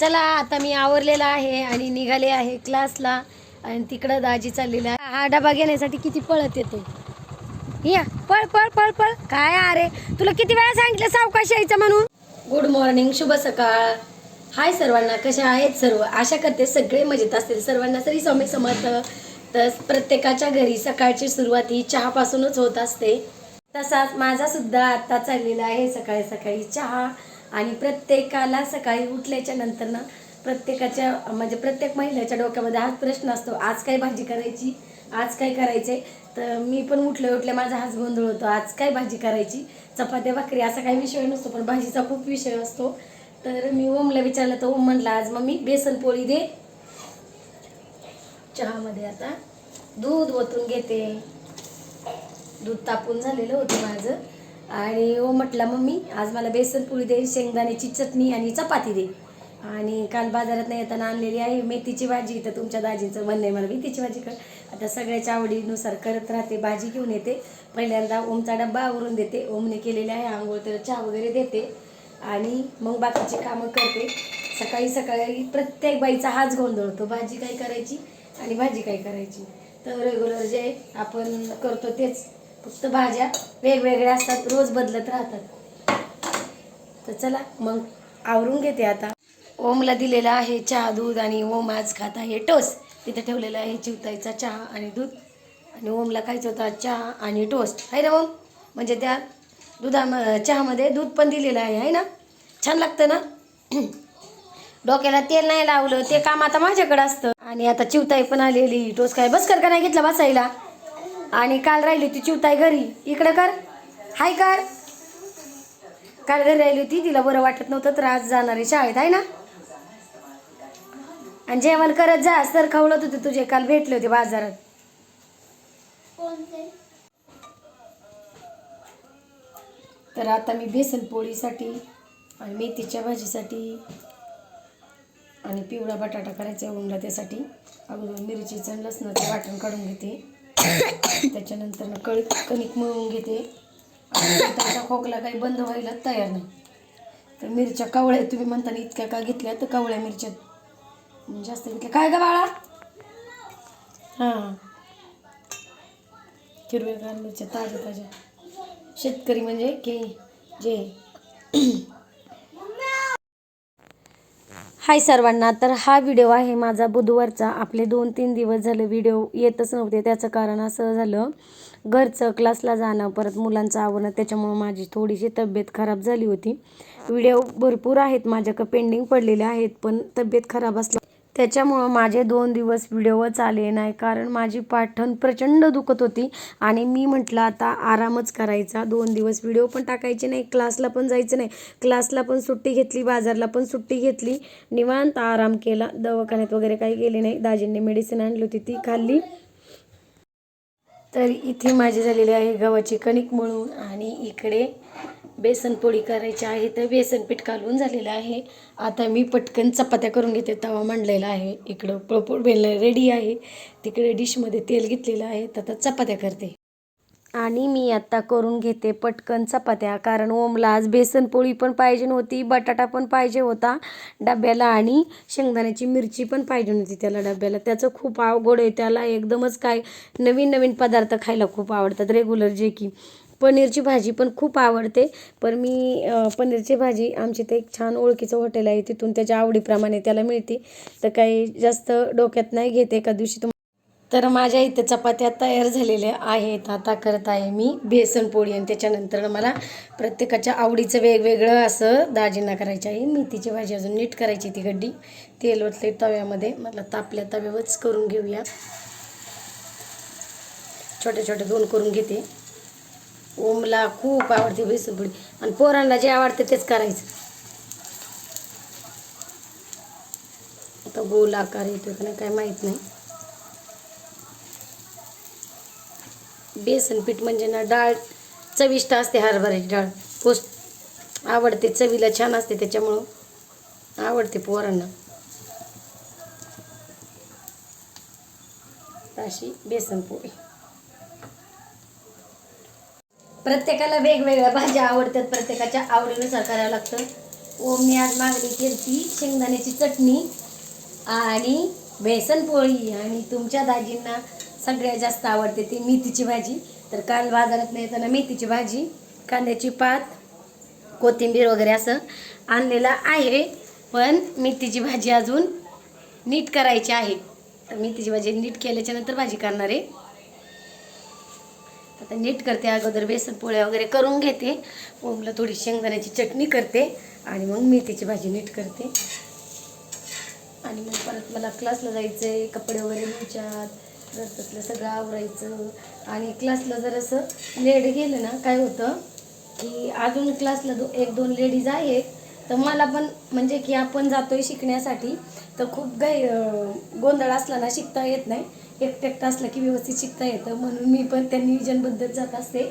चला आता मी आवरलेला आहे आणि निघाले आहे क्लासला. आणि तिकडं दाजी चाललेला आहे हा डबा घेण्यासाठी किती पळत येतो या पळ पळ पळ पळ. काय अरे तुला किती वेळा सांगितलं सावकाश यायचं म्हणून? गुड मॉर्निंग शुभ सकाळ. हाय सर्वांना कशा आहेत सर्व? आशा करते सगळे मजेत असतील. सर्वांना तरी स्वामी समर्थ. तर प्रत्येकाच्या घरी सकाळची सुरुवात ही चहापासूनच होत असते. तसाच माझा सुद्धा आता चाललेला आहे सकाळी सकाळी चहा. आणि प्रत्येकाला सकाळी उठल्याच्या नंतर ना प्रत्येकाच्या म्हणजे प्रत्येक महिलेच्या डोक्यामध्ये हाच प्रश्न असतो आज काय भाजी करायची? आज काय करायचे? तर मी पण उठले उठले माझा हाच गोंधळ होतो आज काय भाजी करायची? चपात्या भाकरी असा काही विषय नसतो पण भाजीचा खूप विषय असतो. तर मी ओमला विचारलं तर ओम म्हणला आज मग मी बेसन पोळी दे. चहामध्ये आता दूध ओतून घेते. दूध तापून झालेलं होतं माझं. आणि ओ म्हटला मम्मी आज मला बेसन पोळी दे शेंगदाण्याची चटणी आणि चपाती दे. आणि काल बाजारात नाही येताना आणलेली आहे मेथीची भाजी. तर तुमच्या दाजींचं म्हणणं आहे मला मेथीची भाजी कर. आता सगळ्याच्या आवडीनुसार करत राहते भाजी घेऊन येते. पहिल्यांदा ओमचा डब्बा आवरून देते. ओमने केलेले आहे आंघोळ तर चहा वगैरे देते. आणि मग बाकीची कामं करते. सकाळी सकाळी प्रत्येक बाईचा हाच गोंधळ होतो भाजी काय करायची आणि भाजी काय करायची. तर रेग्युलर जे आपण करतो तेच. फक्त भाज्या वेगवेगळ्या असतात रोज बदलत राहतात. तर चला मग आवरून घेते आता. ओमला दिलेला आहे चहा दूध आणि ओम आज खात आहे. टोस्ट तिथे ठेवलेला आहे चिवताईचा चहा आणि दूध. आणि ओमला खायचं होता चहा आणि टोस्ट. आहे ना ओम? म्हणजे त्या दुधा चहामध्ये दूध पण दिलेलं आहे आहे ना? छान लागतं ना? डोक्याला तेल नाही लावलं ते काम आता माझ्याकडे असतं. आणि आता चिवताई पण आलेली. टोस काय बस कर का नाही घेतला बसायला? आणि काल राहिली होती चिवताई घरी. इकडं कर. हाय कर. काल घरी राहिली होती तिला बरं वाटत नव्हतं तर आज जाणार आहे शाळेत आहे ना? आणि जेवण करत जा सर खवळत होते तुझे काल भेटले होते बाजारात. तर आता मी बेसन पोळीसाठी आणि मेथीच्या भाजीसाठी आणि पिवळा बटाटा करायचा आहे उंडा त्यासाठी अगोदर मिरचीचं लसणाचं वाटण काढून घेते. त्याच्यानंतर कळ कणिक मळून घेते. त्याचा खोकला काही बंद व्हायला तयार नाही. तर मिरच्या कवळ्या तुम्ही म्हणताना इतक्या का घेतल्या तर कवळ्या मिरच्या म्हणजे जास्त घेतल्या. काय का बाळा? हां. हिरव्यागार मिरच्या ताज्या ताज्या. शेतकरी म्हणजे की जे हाय सर्वांना तर हा व्हिडिओ आहे माझा बुधवारचा. आपले दोन तीन दिवस झाले व्हिडिओ येतच नव्हते. त्याचं कारण असं झालं घरचं क्लासला जाणं परत मुलांचं आवरणं त्याच्यामुळं माझी थोडीशी तब्येत खराब झाली होती. व्हिडिओ भरपूर आहेत माझ्याकडे पेंडिंग पडलेले आहेत पण तब्येत खराब असल्या त्याच्यामुळं माझे दोन दिवस व्हिडिओच आले नाही. कारण माझी पाठण प्रचंड दुखत होती. आणि मी म्हटलं आता आरामच करायचा. दोन दिवस व्हिडिओ पण टाकायचे नाही. क्लासला पण जायचं नाही. क्लासला पण सुट्टी घेतली बाजारला पण सुट्टी घेतली. निवांत आराम केला. दवाखान्यात वगैरे काही गेले नाही. दाजींनी मेडिसिन आणली होती ती खाल्ली. तर इथे माझी झालेली आहे गव्हाची कणिक मळून आणि इकडे बेसनपोळी करायची आहे. तर बेसनपीठ घालून झालेलं आहे. आता मी पटकन चपात्या करून घेते तवा मांडलेला आहे. इकडं पळपूळ बेलणं रेडी आहे. तिकडे डिशमध्ये तेल घेतलेलं आहे. तर आता चपात्या करते. आणि मी आत्ता करून घेते पटकन चपात्या. कारण ओमला आज बेसन पोळी पण पाहिजे नव्हती बटाटा पण पाहिजे होता डब्याला आणि शेंगदाण्याची मिरची पण पाहिजे नव्हती त्याला डब्याला. त्याचं खूप अवघड आहे त्याला एकदमच काय नवीन नवीन पदार्थ खायला खूप आवडतात रेग्युलर जे की. पनीरची भाजी पण खूप आवडते पण मी पनीरची भाजी आमची इथे एक छान ओळखीचं हॉटेल आहे तिथून त्याच्या आवडीप्रमाणे त्याला मिळते. तर काही जास्त डोक्यात नाही घेते एका दिवशी तुम तर माझ्या इथं चपात्या तयार झालेल्या आहेत. आता करत आहे मी बेसन पोळी आणि त्याच्यानंतर मला प्रत्येकाच्या आवडीचं वेगवेगळं असं दाजिना करायचं आहे. मेथीची भाजी अजून नीट करायची ती गड्डी तेल ओतले तव्यामध्ये. मला तापल्या तव्यावरच करून घेऊया. छोटे छोटे दोन करून घेते. ओमला खूप आवडते बेसन पोळी. आणि पोरांना जे आवडते तेच करायचं. आता गोल आकार येतो का नाही काय माहीत नाही. बेसन पीठ म्हणजे ना डाळ चविष्ट असते हरभऱ्याची डाळ. पोस आवडते चवीला छान असते त्याच्यामुळं आवडते पोरांना. अशी बेसन पोळी. प्रत्येकाला वेगवेगळ्या भाज्या आवडतात प्रत्येकाच्या आवडीनुसार करावं लागतं. ओमने आज मागणी केली शेंगदाण्याची चटणी आणि बेसन पोळी. आणि तुमच्या दाजींना सगळ्यात जास्त आवडते ती मेथीची भाजी. तर काल बाजारात नाही येताना मेथीची भाजी कांद्याची पात कोथिंबीर वगैरे असं आणलेलं आहे. पण मेथीची भाजी अजून नीट करायची आहे. तर मेथीची भाजी नीट केल्याच्यानंतर भाजी करणार आहे. आता नीट करते अगोदर बेसन पोळ्या वगैरे करून घेते. ओमला थोडी शेंगदाण्याची चटणी करते आणि मग मेथीची भाजी नीट करते. आणि मग परत मला क्लासला जायचं आहे कपडे वगैरे धुच्यात रस्त्यातलं तसलं सगळं आवरायचं. आणि क्लासला जर असं लेट गेलं ना काय होतं की अजून क्लासला दो एक दोन लेडीज आहेत. तर मला पण म्हणजे की आपण जातोय शिकण्यासाठी तर खूप गै गोंधळ असला ना शिकता येत नाही. एकटं एकटं असलं की व्यवस्थित शिकता येतं. म्हणून मी पण त्या नियोजनबद्दल जात असते.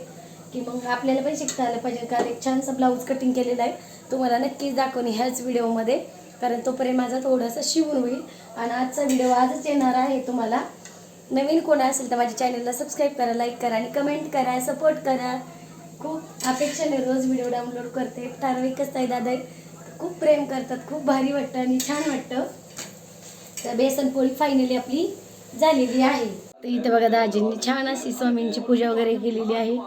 की मग आपल्याला पण शिकता आलं पाहिजे. कारण एक छानसा ब्लाऊज कटिंग केलेला आहे. तुम्हाला नक्कीच दाखवणे ह्याच व्हिडिओमध्ये कारण तोपर्यंत माझा थोडासा शिवून होईल. आणि आजचा व्हिडिओ आजच येणार आहे तुम्हाला. नवीन कोण असेल तर माझ्या चॅनलला सबस्क्राईब करा लाईक करा आणि कमेंट करा सपोर्ट करा. खूप अपेक्षाने रोज व्हिडिओ डाउनलोड करते. ठराविकच ताई दादा खूप प्रेम करतात खूप भारी वाटतं आणि छान वाटतं. तर बेसन पोळी फायनली आपली झालेली आहे. तर इथं बघा दाजींनी छान अशी स्वामींची पूजा वगैरे केलेली आहे.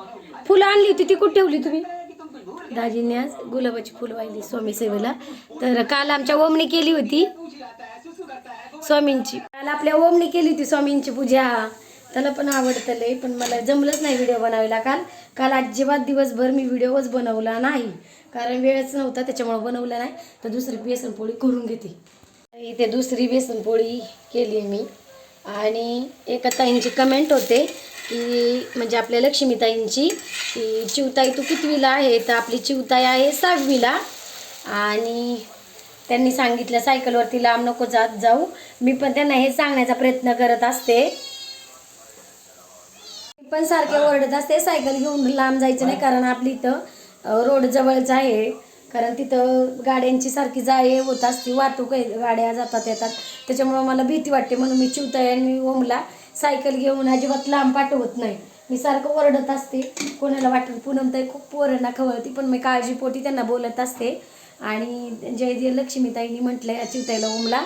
फुलं आणली होती ती कुठे ठेवली तुम्ही? दाजींनी आज गुलाबाची फुलं वाहिली स्वामी सेवेला. तर काल आमच्या ओमणी केली होती. स्वामींची. काल आपल्या ओमनी केली होती स्वामींची पूजा. त्याला पण आवडतं लय पण मला जमलंच नाही व्हिडिओ बनवायला काल. काल अजिबात दिवसभर मी व्हिडिओच बनवला नाही. कारण वेळच नव्हता त्याच्यामुळे बनवला नाही. तर दुसरी बेसन पोळी करून घेते. इथे दुसरी बेसन पोळी केली मी. आणि एका ताईंची कमेंट होते की म्हणजे आपल्या लक्ष्मीताईंची की चिवताई तू कितवीला आहे? तर आपली चिवताई आहे सहावीला. आणि त्यांनी सांगितलं सायकलवरती लांब नको जात जाऊ. मी पण त्यांना हे सांगण्याचा प्रयत्न करत असते. मी पण सारखे ओरडत असते सायकल घेऊन लांब जायचं नाही कारण आपली इथं रोड जवळच आहे. कारण तिथं गाड्यांची सारखी जा ये होत असते वाहतूक गाड्या जातात येतात. त्याच्यामुळं मला भीती वाटते म्हणून मी चिवताय आणि ओमला सायकल घेऊन अजिबात लांब पाठवत नाही. मी सारखं ओरडत असते. कोणाला वाटत पूनमताई खूप पोरांना खवळती पण मी काळजीपोटी त्यांना बोलत असते. आणि जय जय लक्ष्मीताईंनी म्हटलंय चिवताईला ओमला.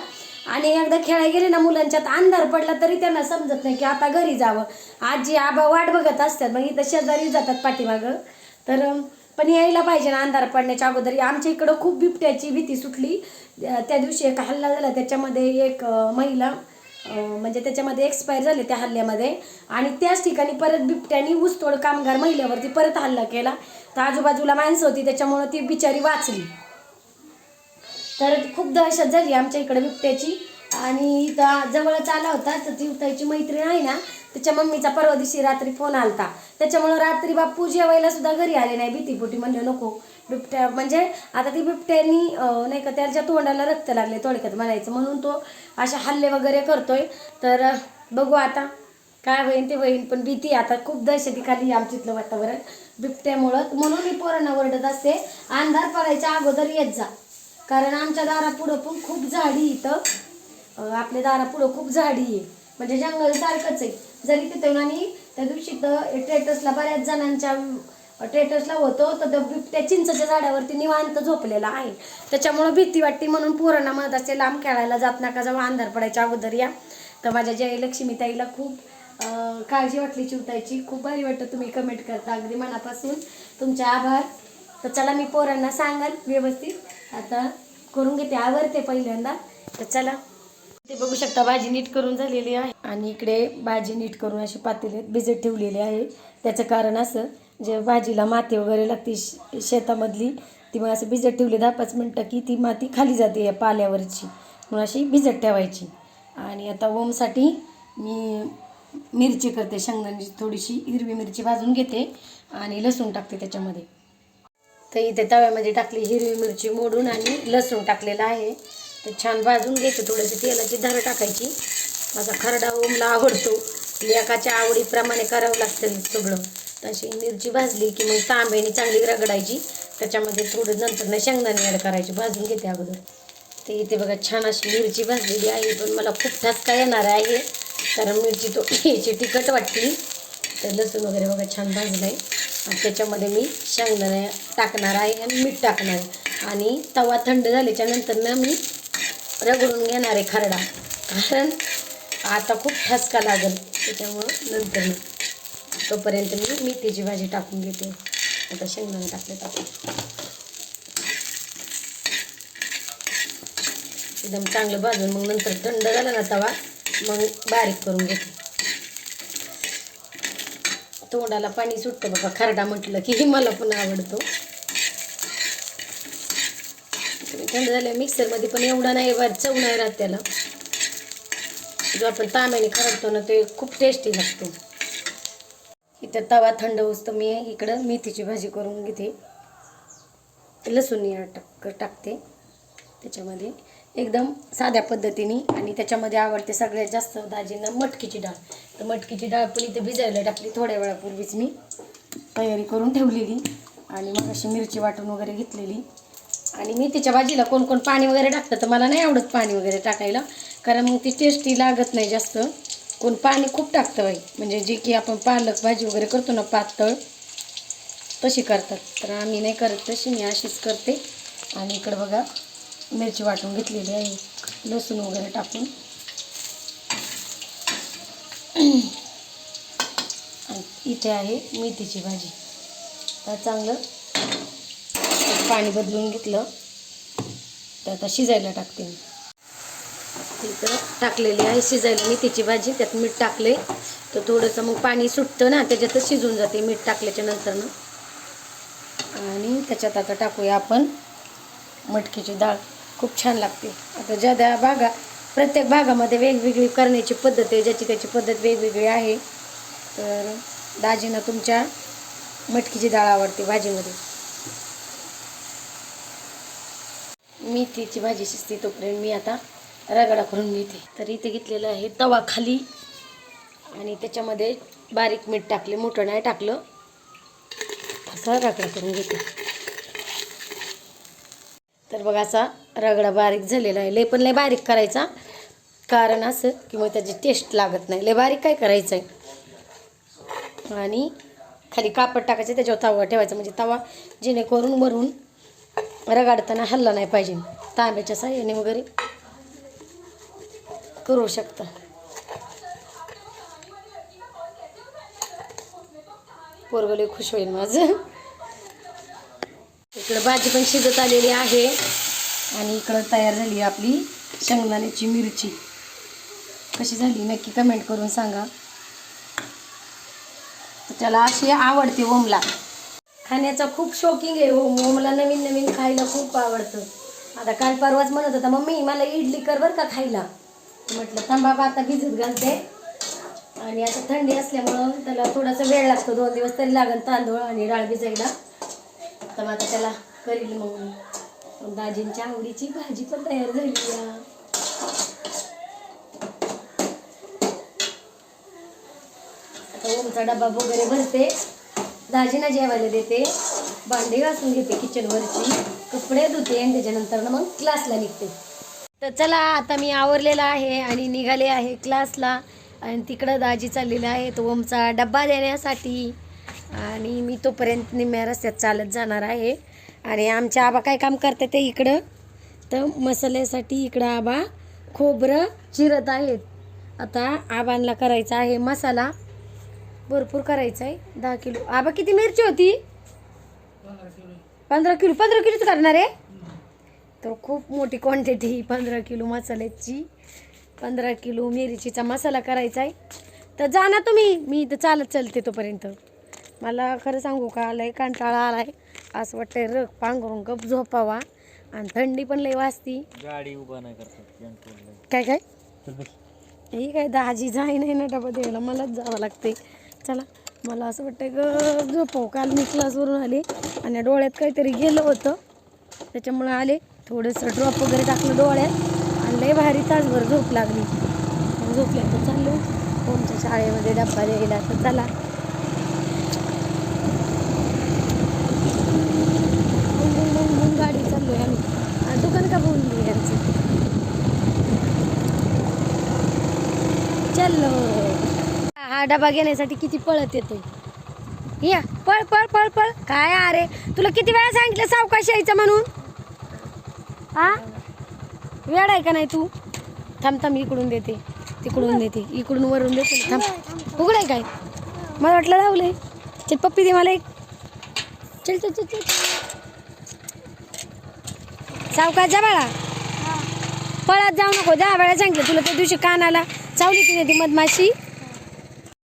आणि एकदा खेळायला गेले ना मुलांच्यात अंधार पडला तरी त्यांना समजत नाही की आता घरी जावं. आजी आबा वाट बघत असतात मग इथं शेजारी जातात पाठीमागं. तर पण यायला पाहिजे ना अंधार पडण्याच्या अगोदर. आमच्या इकडं खूप बिबट्याची भीती सुटली. त्या दिवशी एक हल्ला झाला त्याच्यामध्ये एक महिला म्हणजे त्याच्यामध्ये एक्सपायर झाले त्या हल्ल्यामध्ये. आणि त्याच ठिकाणी परत बिबट्यानी ऊसतोड कामगार महिलेवरती परत हल्ला केला. तर आजूबाजूला माणसं होती त्याच्यामुळं ती बिचारी वाचली. तर खूप दहशत झाली आमच्या इकडे बिबट्याची. आणि इथं जवळच आला होता तर ती त्याची मैत्रीण आहे ना त्याच्या मम्मीचा परवा दिवशी रात्री फोन आलता. त्याच्यामुळं रात्री बाप्पू जेवायला सुद्धा घरी आले नाही भीतीपोटी म्हणले नको. बिबट्या म्हणजे आता ती बिबट्यानी नाही का त्याच्या तोंडाला रक्त लागले थोडक्यात म्हणायचं. म्हणून तो असे हल्ले वगैरे करतोय. तर बघू आता काय होईन ते होईन. पण भीती आता. खूप दहशतीखाली आहे वातावरण. बिबट्यामुळं. म्हणून मी पोरांना ओरडत असते अंधार पडायच्या अगोदर येत जा. कारण आमच्या दारापुढं पण खूप झाडी इथं. आपल्या दारापुढं खूप झाडी आहे. म्हणजे जंगल सारखंच आहे. जरी तिथं आणि त्या दिवशी तर टेटसला बऱ्याच जणांच्या टेटसला होतो तर त्या चिंचच्या झाडावरती निवांत झोपलेला आहे. त्याच्यामुळं भीती वाटते म्हणून पोरांना म्हणत असते लांब खेळायला जात नका जेव्हा अंधार पडायच्या अगोदर या. तर माझ्या जय लक्ष्मीताईला खूप काळजी वाटली चिवतायची खूप भारी वाटतं तुम्ही कमेंट करता. अगदी मनापासून तुमचे आभार. तर चला मी पोरांना सांगाल व्यवस्थित. आता करून घेते आवरते पहिल्यांदा. तर चला. ते बघू शकता भाजी नीट करून झालेली आहे. आणि इकडे भाजी नीट करून अशी पातेले भिजत ठेवलेली आहे. त्याचं कारण असं जे भाजीला माती वगैरे लागते श- शेतामधली ती मग असं भिजत ठेवली दहा पाच मिनटं की ती माती खाली जाते या पाल्यावरची. म्हणून अशी भिजत ठेवायची. आणि आता ओमसाठी मी मिरची करते शेंगदाण्याची थोडीशी हिरवी मिरची भाजून घेते आणि लसूण टाकते त्याच्यामध्ये. तर इथे तव्यामध्ये टाकली हिरवी मिरची मोडून आणि लसूण टाकलेलं आहे. तर छान भाजून घ्यायचं थोडंसं तेलाची धार टाकायची. माझा खरडा ओमला आवडतो. लेकाच्या आवडीप्रमाणे करावं लागतं सगळं. अशी मिरची भाजली की मग तांब्याने चांगली रगडायची. त्याच्यामध्ये थोडं नंतर शेंगदाणे ॲड करायची. भाजून घेते अगोदर. ते इथे बघा छान अशी मिरची भाजलेली आहे पण मला खूप ठसका येणार आहे? कारण मिरची तो याची तिखट वाटली. तर लसूण वगैरे बघा छान भाजलं आहे आणि त्याच्यामध्ये मी शेंगदाणे टाकणार आहे आणि मीठ टाकणार आहे. आणि तवा थंड झाल्याच्यानंतर ना मी रगडून घेणार आहे खरडा. कारण आता खूप ठसका लागेल. त्याच्यामुळं नंतर तोपर्यंत मी मेथीची भाजी टाकून घेते. आता शेंगदाणे टाकले टाकून एकदम चांगलं भाजून मग नंतर थंड झाला ना तवा मग बारीक करून घेते. तोंडाला पाणी सुटतं बाबा खरडा म्हटलं की मला पण आवडतो. थंड झाल्या मिक्सरमध्ये पण एवढा नाही बा चव नाही राहत त्याला. जो आपण तांब्याने खरडतो ना ते खूप टेस्टी लागतो. इथं तवा थंड होतो मी इकडं मेथीची भाजी करून घेते. लसूण टाक टाकते. त्याच्यामध्ये एकदम साध्या पद्धतीने आणि त्याच्यामध्ये आवडते सगळ्यात जास्त दाजींना मटकीची डाळ. तर मटकीची डाळ पण इथे भिजायला टाकली थोड्या वेळापूर्वीच मी. तयारी करून ठेवलेली आणि मग अशी मिरची वाटून वगैरे घेतलेली. आणि मी तिच्या भाजीला कोण कोण पाणी वगैरे टाकतं तर मला नाही आवडत पाणी वगैरे टाकायला. कारण मग ती टेस्टी लागत नाही जास्त. कोण पाणी खूप टाकतं बाई. म्हणजे जी की आपण पालक भाजी वगैरे करतो ना पातळ तशी करतात. तर आम्ही नाही करत तशी मी अशीच करते. आणि इकडं बघा मिरची वाटून घेतलेली आहे. लसूण वगैरे टाकून. आणि इथे आहे मेथीची भाजी. तर चांगलं पाणी बदलून घेतलं. तर आता शिजायला टाकते मी. इथं टाकलेली आहे शिजायला. मेथीची भाजी त्यात मीठ टाकले तर थोडंसं मग पाणी सुटतं ना त्याच्यातच शिजून जाते मीठ टाकल्याच्या नंतर ना आणि त्याच्यात आता टाकूया आपण मटकीची डाळ. खूप छान लागते. आता ज्या त्या भागा प्रत्येक भागामध्ये वेगवेगळी करण्याची पद्धत आहे ज्याची त्याची पद्धत वेगवेगळी आहे. तर दाजीनं तुमच्या मटकीची डाळ आवडते भाजीमध्ये. मेथीची भाजी शिजते तोपर्यंत मी आता रगडा करून घेते तर इथे घेतलेलं आहे तवा खाली. आणि त्याच्यामध्ये बारीक मीठ टाकले मोठं नाही टाकलं. असा रगडा करून घेते. तर बघा असा रगडा बारीक झालेला आहे. लय पण लय बारीक करायचा. कारण असं की मग त्याची टेस्ट लागत नाही. लय बारीक काय करायचं आहे आणि खाली कापड टाकायचं त्याच्यावर तवा ठेवायचा. म्हणजे तवा जेणेकरून वरून रगाडताना हल्ला नाही पाहिजे. तांब्याच्या साह्याने वगैरे. करू शकता. पोरगले खुश होईल माझं. इकडं भाजी पण शिजत आलेली आहे. आणि इकडं तयार झाली आपली शेंगदाण्याची मिरची. कशी झाली नक्की कमेंट करून सांगा. त्याला अशी आवडते ओमला. खाण्याचा खूप शौकिंग आहे ओम ओमला नवीन नवीन खायला खूप आवडतं. आता काल परवाच म्हणत होता मम्मी मला इडली कर बरं का खायला. म्हटलं थांबा आता भिजत घालते. आणि आता थंडी असल्यामुळं त्याला थोडासा वेळ लागतो दोन दिवस तरी लागेल तांदूळ आणि डाळ भिजायला. तर मग आता त्याला करील मग दाजींच्या आवडीची भाजी पण तयार झाली आहे. आता ओमचा डबा वगैरे भरते. दाजीना जेवायला देते. भांडी घासून घेते किचनवरची कपडे धुते आणि त्याच्यानंतर मग क्लासला निघते. तर चला आता मी आवरलेला आहे आणि निघाले आहे क्लासला. आणि तिकडं दाजी चाललेला आहे तो ओमचा डब्बा देण्यासाठी. आणि मी तोपर्यंत निम्म्या रस्त्यात चालत जाणार आहे. आणि आमच्या आबा काय काम करते ते इकडं? तर मसाल्यासाठी इकडं आबा खोबरं चिरत आहेत. आता आबांना करायचा आहे मसाला. भरपूर करायचा आहे दहा किलो. आबा किती मिरची होती? पंधरा किलो. पंधरा किलोच करणार आहे? तर खूप मोठी क्वांटिटी पंधरा किलो मसाल्याची पंधरा किलो मिरचीचा मसाला करायचा आहे. तर जा ना तुम्ही. मी इथं चालत चालते तोपर्यंत. मला खरं सांगू का आलाय कंटाळा आलाय. असं वाटतंय रग पांघरून गप झोपावा. आणि थंडी पण लय वाजती. गाडी उभा नाही करतात काय काय? ही काय दाजी जाई नाही ना डबा द्यायला? मलाच जावं लागते चला मला असं वाटतंय ग झोपव. काल मी क्लासवरून आले आणि डोळ्यात काहीतरी गेलं होतं. त्याच्यामुळे आले. थोडंसं ड्रॉप वगैरे टाकलं डोळ्यात. आणि लय भारी तासभर झोप लागली. मग झोपल्या तर चाललो कोणच्या शाळेमध्ये डब्बा द्यायला तर चला. बुंग बुंग बुंग आम्ही दुकान का बोलली यांचं चाललो हा डबा घेण्यासाठी किती पळत येतो या पळ पळ पळ पळ. काय अरे तुला किती वेळा सांगितलं सावकाश यायचं म्हणून? हा वेळ आहे का नाही तू? थांब थांब इकडून देते. तिकडून देते. इकडून वरून देते. थांब. उघडाय काय? मला वाटलं लावलंय. चल पप्पी दे मला एक. चल चल चल चल. सावकाश जा बाळा. पळत जाऊ नको. जा वेळा सांगितलं तुला. त्या दिवशी कानाला चावली तिने ती मधमाशी.